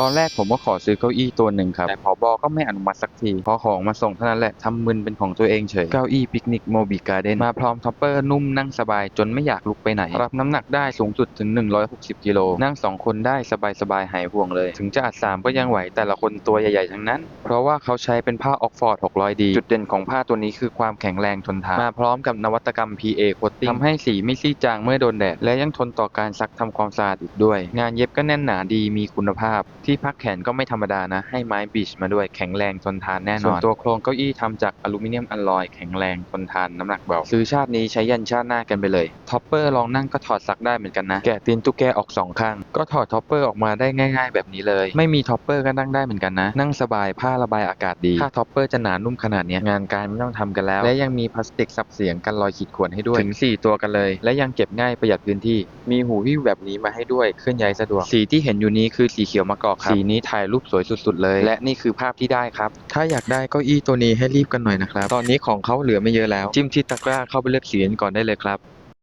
ตอนแรกผมก็ขอซื้อเก้าอี้ตัวหนึ่งครับ แต่ผอบอก็ไม่อนุมัติสักที พอของมาส่งเท่านั้นแหละทำมึนเป็นของตัวเองเฉย เก้าอี้ปิกนิกโมบิการ์เดนมาพร้อมท็อปเปอร์นุ่มนั่งสบายจนไม่อยากลุกไปไหน รับน้ำหนักได้สูงสุดถึง 160 กิโล นั่ง 2 คนได้สบายๆหายห่วงเลย ถึงจะอัด 3 ก็ยังไหวแต่ละคนตัวใหญ่ๆทั้งนั้น เพราะว่าเขาใช้เป็นผ้าออกฟอร์ด 600D จุดเด่นของผ้าตัวนี้คือความแข็งแรงทนทาน มาพร้อมกับนวัตกรรม PA coating ทำให้สีไม่ซีดจางเมื่อโดนแดดและยังทนต่อการซักทำความสะอาดอีกด้วย งานเย็บก็แน่นหนาดีมีคุณภาพที่พักแขนก็ไม่ธรรมดานะ ให้ไม้บีชมาด้วยแข็งแรงทนทานแน่นอน ส่วนตัวโครงเก้าอี้ทำจากอลูมิเนียมอลลอยแข็งแรงทนทานน้ำหนักเบา ซื้อชาตินี้ใช้ยันชาติหน้ากันไปเลย ท็อปเปอร์ลองนั่งก็ถอดซักได้เหมือนกันนะ แกะตีนตุ๊กแกออกสองข้าง ก็ถอดท็อปเปอร์ออกมาได้ง่าย ๆ แบบนี้เลย ไม่มีท็อปเปอร์ก็นั่งได้เหมือนกันนะ นั่งสบายผ้าระบายอากาศดีถ้าท็อปเปอร์จะหนานุ่มขนาดเนี้ยงานการไม่ต้องทำกันแล้ว และยังมีพลาสติกซับเสียงกันรอยขีดข่วนให้ด้วยถึง 4 ตัวกันเลย และยังเก็บง่ายประหยัดพื้นที่ มีหูหิ้วแบบนี้มาให้ด้วยเคลื่อนย้ายสะดวกสีที่เห็นอยู่นี้คือสีเขียวมะกอกครับสีนี้ถ่ายรูปสวยสุดๆเลย และนี่คือภาพที่ได้ครับ ถ้าอยากได้เก้าอี้ตัวนี้ให้รีบกันหน่อยนะครับ ตอนนี้ของเขาเหลือไม่เยอะแล้ว จิ้มที่ตะกร้าเข้าไปเลือกสีกันก่อนได้เลยครับ